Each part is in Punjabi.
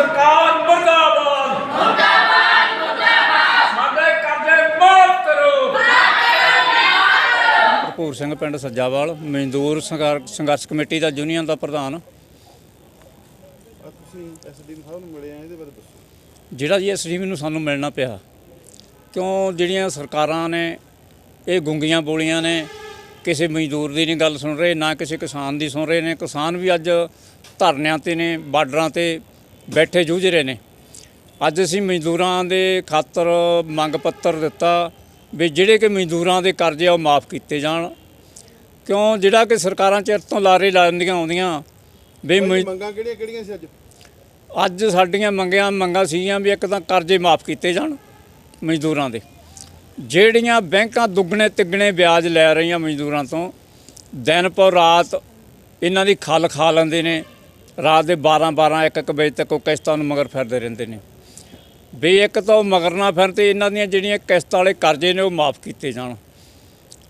ਸਰਕਾਰ ਭਰਪੂਰ ਸਿੰਘ ਪਿੰਡ ਸੱਜਾਵਾਲ ਮਜ਼ਦੂਰ ਸੰਘਰਸ਼ ਕਮੇਟੀ ਦਾ ਯੂਨੀਅਨ ਦਾ ਪ੍ਰਧਾਨ। ਤੁਸੀਂ ਐਸਡੀਐਮ ਸਾਹਿਬ ਨੂੰ ਮਿਲੇ ਜਿਹੜਾ ਜੀ ਐਸਡੀਐਮ ਨੂੰ ਸਾਨੂੰ ਮਿਲਣਾ ਪਿਆ ਕਿਉਂ ਜਿਹੜੀਆਂ ਸਰਕਾਰਾਂ ਨੇ ਇਹ ਗੁੰਗੀਆਂ ਬੋਲੀਆਂ ਨੇ ਕਿਸੇ ਮਜ਼ਦੂਰ ਦੀ ਨਹੀਂ ਗੱਲ ਸੁਣ ਰਹੇ ਨਾ ਕਿਸੇ ਕਿਸਾਨ ਦੀ ਸੁਣ ਰਹੇ ਨੇ। ਕਿਸਾਨ ਵੀ ਅੱਜ ਧਰਨਿਆਂ ਤੇ ਨੇ ਬਾਰਡਰਾਂ ਤੇ ਬੈਠੇ ਜੂਝ ਰਹੇ ਨੇ। ਅੱਜ ਅਸੀਂ ਮਜ਼ਦੂਰਾਂ ਦੇ ਖਾਤਰ ਮੰਗ ਪੱਤਰ ਦਿੱਤਾ ਵੀ ਜਿਹੜੇ ਕਿ ਮਜ਼ਦੂਰਾਂ ਦੇ ਕਰਜ਼ੇ ਆ ਉਹ ਮਾਫ ਕੀਤੇ ਜਾਣ। ਕਿਉਂ? ਜਿਹੜਾ ਕਿ ਸਰਕਾਰਾਂ ਚਿਰ ਤੋਂ ਲਾਰੇ ਲਾਉਂਦੀਆਂ ਆਉਂਦੀਆਂ ਵੀ ਮੰਗਾਂ ਕਿਹੜੀਆਂ ਕਿਹੜੀਆਂ ਸੀ ਅੱਜ? ਅੱਜ ਸਾਡੀਆਂ ਮੰਗੀਆਂ ਮੰਗਾਂ ਸੀਗੀਆਂ ਵੀ ਇੱਕ ਤਾਂ ਕਰਜ਼ੇ ਮਾਫ ਕੀਤੇ ਜਾਣ ਮਜ਼ਦੂਰਾਂ ਦੇ। ਜਿਹੜੀਆਂ ਬੈਂਕਾਂ ਦੁੱਗਣੇ ਤਿੱਗਣੇ ਵਿਆਜ ਲੈ ਰਹੀਆਂ ਮਜ਼ਦੂਰਾਂ ਤੋਂ ਦਿਨ ਪੌ ਰਾਤ ਇਹਨਾਂ ਦੀ ਖੱਲ ਖਾ ਲੈਂਦੇ ਨੇ। ਰਾਤ ਦੇ 12 12 1 1 ਵਜੇ ਤੱਕ ਉਹ ਕਿਸ਼ਤਾਂ ਨੂੰ ਮਗਰ ਫਿਰਦੇ ਰਹਿੰਦੇ ਨੇ। ਵੀ ਇੱਕ ਤਾਂ ਉਹ ਮਗਰ ਨਾ ਫਿਰਨ ਤੇ ਇਹਨਾਂ ਦੀਆਂ ਜਿਹੜੀਆਂ ਕਿਸ਼ਤਾਂ ਵਾਲੇ ਕਰਜ਼ੇ ਨੇ ਉਹ ਮਾਫ ਕੀਤੇ ਜਾਣ।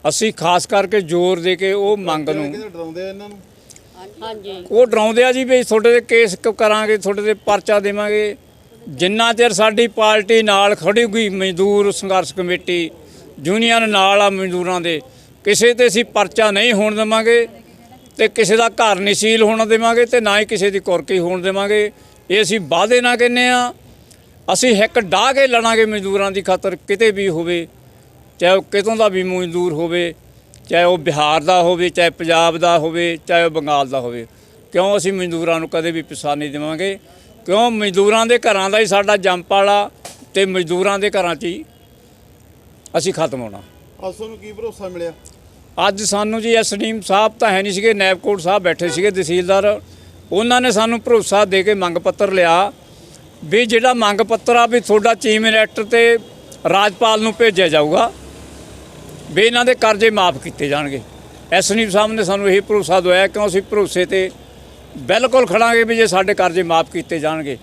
ਅਸੀਂ ਖਾਸ ਕਰਕੇ ਜ਼ੋਰ ਦੇ ਕੇ ਉਹ ਮੰਗ ਨੂੰ ਕਿਤੇ ਡਰਾਉਂਦੇ ਆ ਇਹਨਾਂ ਨੂੰ? ਹਾਂਜੀ। ਉਹ ਡਰਾਉਂਦੇ ਆ ਜੀ ਵੀ ਤੁਹਾਡੇ ਤੇ ਕੇਸ ਕਰਾਂਗੇ ਤੁਹਾਡੇ ਤੇ ਪਰਚਾ ਦੇਵਾਂਗੇ। ਜਿੰਨਾ ਚਿਰ ਸਾਡੀ ਪਾਰਟੀ ਨਾਲ ਖੜੀ ਹੋਈ ਮਜ਼ਦੂਰ ਸੰਘਰਸ਼ ਕਮੇਟੀ ਯੂਨੀਅਨ ਨਾਲ ਆ ਮਜ਼ਦੂਰਾਂ ਦੇ ਕਿਸੇ ਤੇ ਅਸੀਂ ਪਰਚਾ ਨਹੀਂ ਹੋਣ ਦੇਵਾਂਗੇ। ਤੇ ਕਿਸੇ ਦਾ ਘਰ ਨਹੀਂ ਸੀਲ ਹੋਣ ਦੇਵਾਂਗੇ ਤੇ ਨਾ ਹੀ ਕਿਸੇ ਦੀ ਕੁਰਕੀ ਹੋਣ ਦੇਵਾਂਗੇ। ਇਹ ਅਸੀਂ ਵਾਅਦੇ ਨਾ ਕਹਿੰਨੇ ਆ। ਅਸੀਂ ਹਿੱਕ ਡਾਹ ਕੇ ਲੜਾਂਗੇ ਮਜ਼ਦੂਰਾਂ ਦੀ ਖਾਤਰ, ਕਿਤੇ ਵੀ ਹੋਵੇ, ਚਾਹੇ ਉਹ ਕਿਤੋਂ ਦਾ ਵੀ ਮਜ਼ਦੂਰ ਹੋਵੇ, ਚਾਹੇ ਉਹ ਬਿਹਾਰ ਦਾ ਹੋਵੇ, ਚਾਹੇ ਪੰਜਾਬ ਦਾ ਹੋਵੇ, ਚਾਹੇ ਉਹ ਬੰਗਾਲ ਦਾ ਹੋਵੇ। ਕਿਉਂ ਅਸੀਂ ਮਜ਼ਦੂਰਾਂ ਨੂੰ ਕਦੇ ਵੀ ਪਿਸਾ ਨਹੀਂ ਦੇਵਾਂਗੇ? ਕਿਉਂ ਮਜ਼ਦੂਰਾਂ ਦੇ ਘਰਾਂ ਦਾ ਹੀ ਸਾਡਾ ਜੰਪ ਵਾਲਾ ਤੇ ਮਜ਼ਦੂਰਾਂ ਦੇ ਘਰਾਂ 'ਚ ਹੀ ਅਸੀਂ ਖਤਮ ਹੋਣਾ। ਅੱਜ ਤੁਹਾਨੂੰ ਕੀ ਭਰੋਸਾ ਮਿਲਿਆ? ਅੱਜ ਸਾਨੂੰ ਜੀ ਐਸਡੀਐਮ ਸਾਹਿਬ ਤਾਂ ਹੈ ਨਹੀਂ ਸੀਗੇ ਨੈਬਕੋਟ ਸਾਹਿਬ ਬੈਠੇ ਸੀਗੇ ਤਹਿਸੀਲਦਾਰ। ਉਹਨਾਂ ਨੇ ਸਾਨੂੰ ਭਰੋਸਾ ਦੇ ਕੇ ਮੰਗ ਪੱਤਰ ਲਿਆ ਵੀ ਜਿਹੜਾ ਮੰਗ ਪੱਤਰ ਆ ਵੀ ਤੁਹਾਡਾ ਚੀਫ ਮਿਨਿਸਟਰ ਤੇ ਰਾਜਪਾਲ ਨੂੰ ਭੇਜਿਆ ਜਾਊਗਾ, ਵੀ ਇਹਨਾਂ ਦੇ ਕਰਜ਼ੇ ਮਾਫ ਕੀਤੇ ਜਾਣਗੇ। ਐਸਡੀਐਮ ਸਾਹਿਬ ਨੇ ਸਾਨੂੰ ਇਹ ਭਰੋਸਾ ਦਵਾਇਆ, ਕਿਉਂ ਅਸੀਂ ਭਰੋਸੇ ਤੇ ਬਿਲਕੁਲ ਖੜਾਂਗੇ ਵੀ ਜੇ ਸਾਡੇ ਕਰਜ਼ੇ ਮਾਫ ਕੀਤੇ ਜਾਣਗੇ।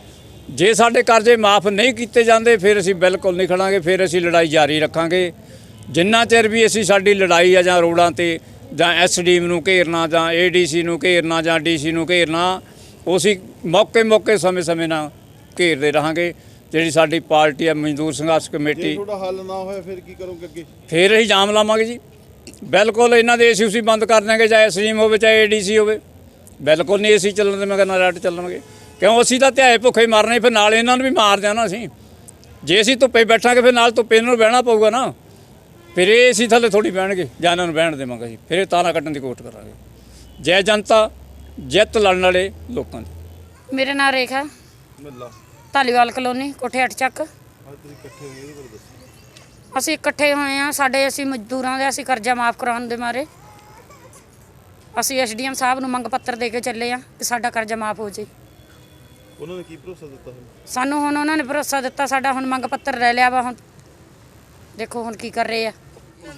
ਜੇ ਸਾਡੇ ਕਰਜ਼ੇ ਮਾਫ ਨਹੀਂ ਕੀਤੇ ਜਾਂਦੇ, ਫਿਰ ਅਸੀਂ ਬਿਲਕੁਲ ਨਹੀਂ ਖੜਾਂਗੇ, ਫਿਰ ਅਸੀਂ ਲੜਾਈ ਜਾਰੀ ਰੱਖਾਂਗੇ। ਜਿੰਨਾ ਚਿਰ ਵੀ ਅਸੀਂ ਸਾਡੀ ਲੜਾਈ ਆ ਜਾਂ ਰੋਡਾਂ ਤੇ ਜਾਂ ਐਸਡੀਐਮ ਨੂੰ ਘੇਰਨਾ ਜਾਂ ਏਡੀਸੀ ਨੂੰ ਘੇਰਨਾ ਜਾਂ ਡੀਸੀ ਨੂੰ ਘੇਰਨਾ ਉਹ ਅਸੀਂ ਮੌਕੇ ਮੌਕੇ ਸਮੇਂ ਸਮੇਂ ਨਾਲ ਘੇਰਦੇ ਰਹਾਂਗੇ। ਜਿਹੜੀ ਸਾਡੀ ਪਾਰਟੀ ਹੈ ਮਜ਼ਦੂਰ ਸੰਘਰਸ਼ ਜੇ ਕਮੇਟੀ ਤੁਹਾਡਾ ਹੱਲ ਨਾ ਹੋਇਆ ਫਿਰ ਕੀ ਕਰੋਗੇ ਅੱਗੇ? ਫੇਰ ਅਸੀਂ ਜਾਮ ਲਾਵਾਂਗੇ ਜੀ। ਬਿਲਕੁਲ ਇਹਨਾਂ ਦੇ ਏਸੀਯੂਸੀ ਬੰਦ ਕਰ ਦਾਂਗੇ ਚਾਹੇ ਐਸਡੀਐਮ ਹੋਵੇ ਚਾਹੇ ਏਡੀਸੀ ਹੋਵੇ। ਬਿਲਕੁਲ ਨਹੀਂ ਏਸੀ ਚੱਲਣ ਦੇ ਮਗਰ ਨਾ ਰੈਟ ਚੱਲਣਗੇ। ਕਿਉਂ? ਅਸੀਂ ਤਾਂ ਧਿਆਏ ਭੁੱਖੇ ਮਰਨੇ ਫਿਰ ਨਾਲ ਇਹਨਾਂ ਨੂੰ ਵੀ ਮਾਰ ਨਾ ਅਸੀਂ। ਜੇ ਅਸੀਂ ਧੁੱਪੇ ਬੈਠਾਂਗੇ ਫਿਰ ਨਾਲ ਧੁੱਪੇ ਇਹਨਾਂ ਨੂੰ ਬਹਿਣਾ ਪਊਗਾ ਨਾ। ਫਿਰ ਇਹ ਏਸੀ ਥੱਲੇ ਥੋੜੀ ਬਹਿਣਗੇ ਜਾਂ ਇਹਨਾਂ ਨੂੰ ਬਹਿਣ ਦੇਵਾਂਗੇ ਜੀ ਫਿਰ ਇਹ ਤਾਰਾਂ ਕੱਢਣ ਦੀ ਕੋਸ਼ਿਸ਼ ਕਰਾਂਗੇ। ਜੈ ਜਨਤਾ ਜਿੱਤ ਲੜਨ ਵਾਲੇ ਲੋਕਾਂ ਦੀ। ਮੇਰਾ ਨਾਮ ਰੇਖਾ। ਮਿੱਲਾ ਧਾਲੀਵਾਲ ਕਲੋਨੀ ਕੋਠੇ ਅੱਠ ਚੱਕ। ਅਸੀਂ ਇਕੱਠੇ ਹੋਏ ਆ ਸਾਡੇ ਅਸੀਂ ਮਜ਼ਦੂਰਾਂ ਦੇ ਅਸੀਂ ਕਰਜ਼ਾ ਮਾਫ ਕਰਾਉਣ ਦੇ ਮਾਰੇ। ਅਸੀਂ ਐਸਡੀਐਮ ਸਾਹਿਬ ਨੂੰ ਮੰਗ ਪੱਤਰ ਦੇ ਕੇ ਚੱਲੇ ਆ ਕਿ ਸਾਡਾ ਕਰਜ਼ਾ ਮਾਫ ਹੋ ਜੇ। ਉਹਨਾਂ ਨੇ ਕੀ ਭਰੋਸਾ ਦਿੱਤਾ ਸਾਨੂੰ ਹੁਣ ਉਹਨਾਂ ਨੇ ਭਰੋਸਾ ਦਿੱਤਾ ਸਾਡਾ ਹੁਣ ਮੰਗ ਪੱਤਰ ਲੈ ਲਿਆ ਵਾ ਹੁਣ। ਦੇਖੋ ਹੁਣ ਕੀ ਕਰ ਰਹੇ ਆ।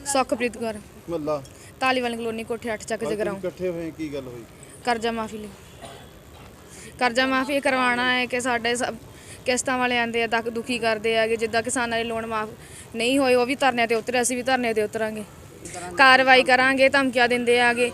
ਸੁਖਪ੍ਰੀਤ ਕੌਰ। ਮਿੱਲਾ। ਤਾਲੀਵਾਲ ਕਲੋਨੀ ਕੋਠੇ 8 ਚੱਕ ਜਗਰਾਉਂ। ਇਕੱਠੇ ਹੋਏ ਕੀ ਗੱਲ ਹੋਈ? ਕਰਜ਼ਾ ਮਾਫੀ ਲਈ। ਕਰਜ਼ਾ ਮਾਫੀ ਕਰਵਾਉਣਾ ਹੈ ਕਿ ਸਾਡੇ ਸਭ ਕਿਸ਼ਤਾਂ ਵਾਲੇ ਆਂਦੇ ਆ ਤੱਕ ਦੁਖੀ ਕਰਦੇ ਆਗੇ ਜਿੱਦਾਂ ਕਿਸਾਨਾਂ ਦੇ ਲੋਨ ਮਾਫ ਨਹੀਂ ਹੋਏ ਉਹ ਵੀ ਧਰਨਿਆਂ ਤੇ ਉਤਰੇ ਅਸੀਂ ਵੀ ਧਰਨਿਆਂ ਤੇ ਉਤਰਾਂਗੇ। ਕਾਰਵਾਈ ਕਰਾਂਗੇ ਧਮਕੀਆਂ ਦਿੰਦੇ ਆਗੇ।